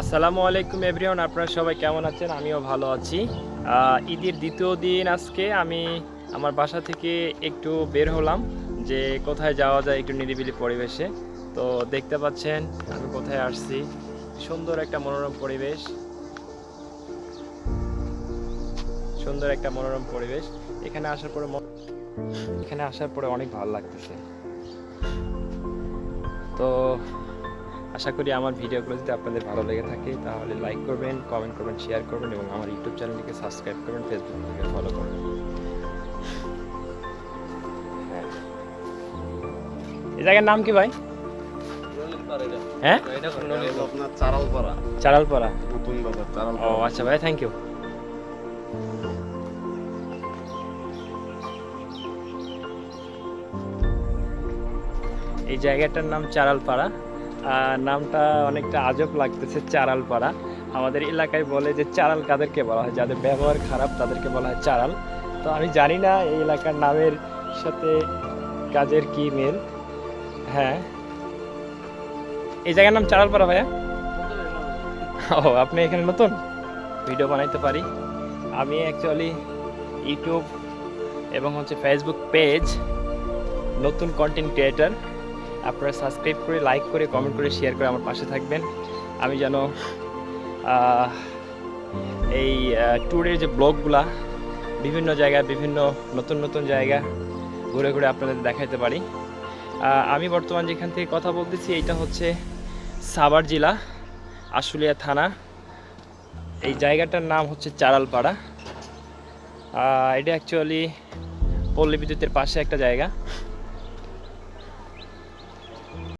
আসসালামু আলাইকুম এভরিওয়ান, আপনারা সবাই কেমন আছেন? আমিও ভালো আছি। ঈদের দ্বিতীয় দিন আজকে আমি আমার বাসা থেকে একটু বের হলাম যে কোথায় যাওয়া যায় একটু নিরিবিলি পরিবেশে। তো দেখতে পাচ্ছেন, আমি কোথায় আসছি। সুন্দর একটা মনোরম পরিবেশ। সুন্দর একটা মনোরম পরিবেশ। এখানে আসার পরে এখানে আসার পরে অনেক ভালো লাগতেছে। তো আশা করি আমার ভিডিওগুলো যদি আপনাদের ভালো লেগে থাকে, তাহলে লাইক করবেন কমেন্ট করবেন শেয়ার করবেন এবং আমার ইউটিউব চ্যানেলটিকে সাবস্ক্রাইব করবেন ফেসবুক থেকে ফলো করবেন। এই জায়গার নাম কি ভাই? হ্যাঁ? চারালপাড়া। চারালপাড়া ও আচ্ছা ভাই থ্যাংক ইউ এই জায়গাটার নাম চারালপাড়া। নামটা অনেকটা আজব লাগতেছে চারাল পাড়া আমাদের এলাকায় বলে যে চারাল কাদেরকে বলা হয়, যাদের ব্যবহার খারাপ তাদেরকে বলা হয় চারাল। তো আমি জানি না এই এলাকার নামের সাথে কাজের কি মিল। হ্যাঁ। এই জায়গার নাম চারালপাড়া ভাইয়া? ও, আপনি এখানে নতুন? ভিডিও বানাইতে পারি। আমি অ্যাকচুয়ালি ইউটিউব এবং হচ্ছে ফেসবুক পেজ নতুন কন্টেন্ট ক্রিয়েটার আপনারা সাবস্ক্রাইব করে লাইক করে কমেন্ট করে শেয়ার করে আমার পাশে থাকবেন। আমি যেন এই ট্যুরের যে ব্লগগুলা, বিভিন্ন জায়গায়, বিভিন্ন নতুন নতুন জায়গা ঘুরে ঘুরে আপনাদের দেখাইতে পারি। আমি বর্তমান যেখান থেকে কথা বলতেছি, এইটা হচ্ছে সাভার জেলা, আশুলিয়া থানা। এই জায়গাটার নাম হচ্ছে চারালপাড়া। এটা অ্যাকচুয়ালি পল্লী বিদ্যুতের পাশে একটা জায়গা।